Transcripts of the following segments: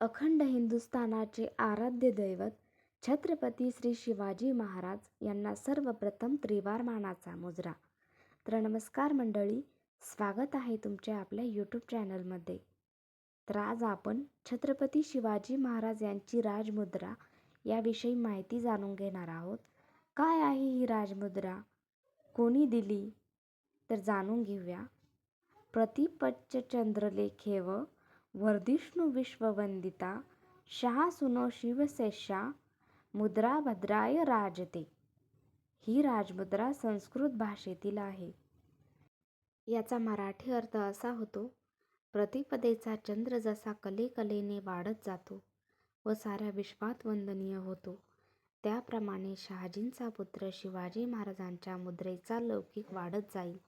अखंड हिंदुस्थानाचे आराध्य दैवत छत्रपती श्री शिवाजी महाराज यांना सर्वप्रथम त्रिवार मानाचा मुजरा. तर नमस्कार मंडळी स्वागत आहे तुमचे आपल्या यूट्यूब चॅनलमध्ये तर आज आपण छत्रपती शिवाजी महाराज यांची राजमुद्रा याविषयी माहिती जाणून घेणार आहोत. काय आहे ही राजमुद्रा? कोणी दिली? तर जाणून घेऊया. प्रतिपच्च चंद्रलेखेव वर्धिष्णू विश्ववंदिता शहासुनो शिवसेशा मुद्रा भद्राय राजते ही राजमुद्रा संस्कृत भाषेतील आहे याचा मराठी अर्थ असा होतो प्रतिपदेचा चंद्र जसा कलेकलेने वाढत जातो व साऱ्या विश्वात वंदनीय होतो त्याप्रमाणे शहाजींचा पुत्र शिवाजी महाराजांच्या मुद्रेचा लौकिक वाढत जाईल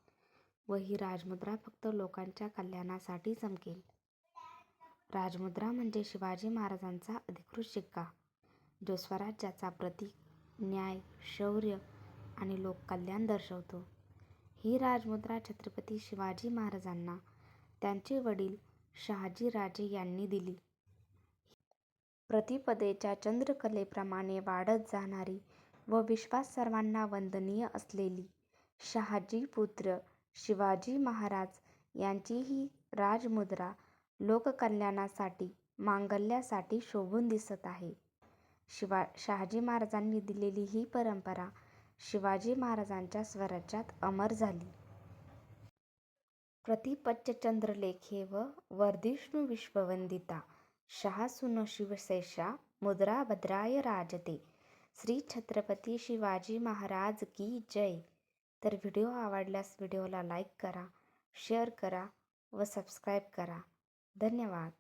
व ही राजमुद्रा फक्त लोकांच्या कल्याणासाठी चमकेल राजमुद्रा म्हणजे शिवाजी महाराजांचा अधिकृत शिक्का जो स्वराज्याचा प्रतीक न्याय शौर्य आणि लोककल्याण दर्शवतो. ही राजमुद्रा छत्रपती शिवाजी महाराजांना त्यांचे वडील शहाजीराजे यांनी दिली. प्रतिपदेच्या चंद्रकलेप्रमाणे वाढत जाणारी व विश्वात सर्वांना वंदनीय असलेली शहाजी पुत्र शिवाजी महाराज यांची ही राजमुद्रा लोककल्याणासाठी मांगल्यासाठी शोभून दिसत आहे. शिवा शहाजी महाराजांनी दिलेली ही परंपरा शिवाजी महाराजांच्या स्वराज्यात अमर झाली. प्रतिपच्च व वर्धिष्णु विश्ववंदिता शहासुनो शिवसेशा मुद्रा भद्राय राजते श्री छत्रपती शिवाजी महाराज की जय. तर व्हिडिओ आवडल्यास व्हिडिओला लाईक करा शेअर करा व सबस्क्राईब करा. धन्यवाद.